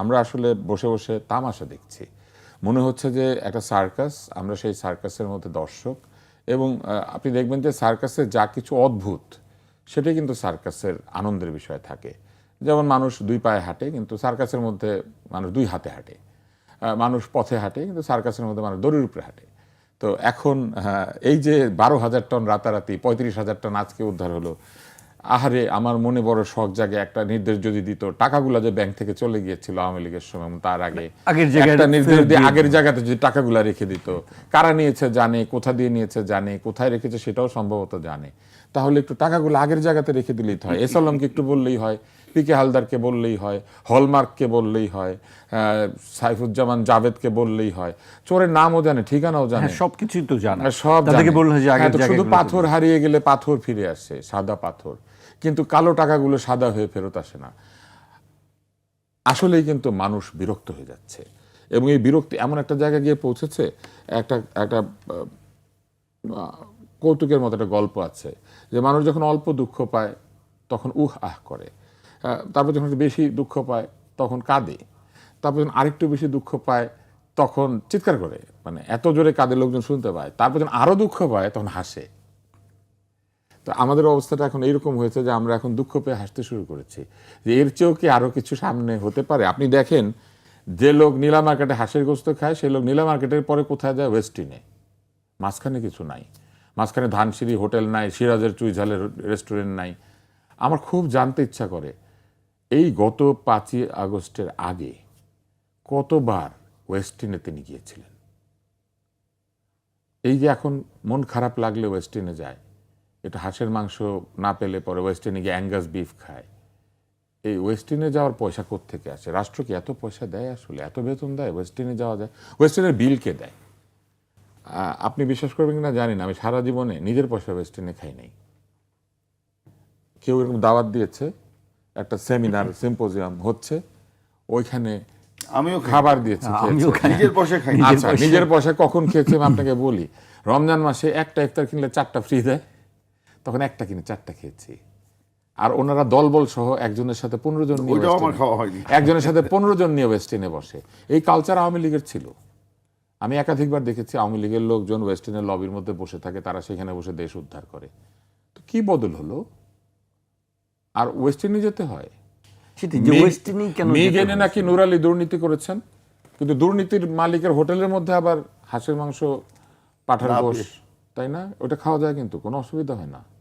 আমরা আসলে বসে বসে তামাশা দেখছি। মনে হচ্ছে যে একটা সার্কাস, আমরা সেই সার্কাসের মধ্যে দর্শক এবং আপনি দেখবেন যে সার্কাসে যা কিছু অদ্ভুত সেটাই কিন্তু সার্কাসের আনন্দের বিষয় থাকে। যেমন মানুষ দুই পায়ে হাঁটে, কিন্তু সার্কাসের মধ্যে মানুষ দুই হাতে হাঁটে। মানুষ পথে হাঁটে, কিন্তু সার্কাসের মধ্যে মানুষ দড়ির উপরে হাঁটে। তো এখন এই যে বারো হাজার টন রাতারাতি, পঁয়ত্রিশ হাজার টন আজকে উদ্ধার হলো আহারে আমার মনে বড় শখ জাগে একটা নির্দেশ যদি দিত টাকাগুলো যে ব্যাংক থেকে চলে গিয়েছিল আওয়ামী লীগের সময় তার আগে আগের একটা নির্দেশ দিয়ে আগের জায়গাতে যদি টাকাগুলো রেখে দিত কারা নিয়েছে জানে কোথা দিয়ে নিয়েছে জানে কোথায় রেখেছে সেটাও সম্ভবত জানে। তাহলে একটু টাকাগুলো আগের জায়গাতে রেখে দিলেই হয়। এস আলমকে একটু বললেই হয় পি কে হালদারকে বললেই হয় হলমার্ককে বললেই হয় আহ, সাইফুজ্জামান জাভেদকে বললেই হয়। চোরের নামও জানে ঠিকানাও জানে। হ্যাঁ সবকিছুই তো জানে। আর সব তাদেরকে জানে। যে হ্যাঁ, শুধু পাথর হারিয়ে গেলে পাথর ফিরে আসে সাদা পাথর। কিন্তু কালো টাকাগুলো সাদা হয়ে ফেরত আসে না। আসলেই কিন্তু মানুষ বিরক্ত হয়ে যাচ্ছে। এবং এই বিরক্তি এমন একটা জায়গায় গিয়ে পৌঁছেছে, একটা একটা কৌতুকের মতো একটা গল্প আছে যে মানুষ যখন অল্প দুঃখ পায় তখন উহ, আহ করে। তারপর যখন বেশি দুঃখ পায় তখন কাঁদে। তারপর যখন আরেকটু বেশি দুঃখ পায় তখন চিৎকার করে। মানে এত জোরে কাঁদে, লোকজন শুনতে পায়। তারপর যখন আরও দুঃখ পায় তখন হাসে। তো আমাদের অবস্থাটা এখন এইরকম হয়েছে যে আমরা এখন দুঃখ পেয়ে হাসতে শুরু করেছি। যে এর চেয়েও কি আরও কিছু সামনে হতে পারে? আপনি দেখেন, যে লোক নীলা মার্কেটে হাঁসের গোস্ত খায় সেই লোক নীলা মার্কেটের পরে কোথায় যায়? ওয়েস্টিনে মাঝখানে কিছু নাই। মাঝখানে ধানসিঁড়ি হোটেল নাই, সিরাজের চুইঝালের রেস্টুরেন্ট নাই। আমার খুব জানতে ইচ্ছা করে, এই গত পাঁচই আগস্টের আগে কতবার ওয়েস্টিনে তিনি গিয়েছিলেন? এই যে এখন মন খারাপ লাগলে ওয়েস্টিনে যায়। এটা হাঁসের মাংস না পেলে পরে ওয়েস্টিনে গিয়ে অ্যাঙ্গাস বিফ খায়। এই ওয়েস্টিনে যাওয়ার পয়সা থেকে আসে? রাষ্ট্র কি এত পয়সা দেয় আসলে? এত বেতন দেয়? ওয়েস্টিনে যাওয়া যায়? ওয়েস্টিনের বিল কে দেয়? আপনি বিশ্বাস করবেন কিনা জানি না। আমি সারা জীবনে নিজের পয়সা ওয়েস্টিনে খাই নাই। কেউ এরকম দাওয়াত দিয়েছে একটা সেমিনার সিম্পোজিয়াম হচ্ছে ওইখানে আমিও খাবার দিয়েছে নিজের পয়সা খাই। আচ্ছা নিজের পয়সায় কখন খেয়েছে আমি আপনাকে বলি। রমজান মাসে একটা ইফতার কিনলে চারটা ফ্রি দেয়। তখন একটা কিনে চারটা খেয়েছি। আর ওনারা দলবল সহ একজনের সাথে পনেরো জন নিয়ে ওইটাও ওয়েস্ট আমার ইন্ডিজ- খাওয়া হয়নি। একজনের সাথে পনেরো জন নিয়ে ওয়েস্টিনে বসে। এই কালচার আওয়ামী লীগের ছিল। আমি একাধিকবার দেখেছি আওয়ামী লীগের লোকজন ওয়েস্টিনের লবির মধ্যে বসে থাকে তারা সেখানে বসে দেশ উদ্ধার করে। তো কি বদল হলো? আর ওয়েস্টিনে যেতে হয়? মিগেনে নাকি নুরালি দুর্নীতি করেছেন? কিন্তু দুর্নীতির মালিকের হোটেলের মধ্যে আবার হাঁসের মাংস পাঠার লাভ তাই না? ওটা খাওয়া যায় কিন্তু কোনো অসুবিধা হয় না।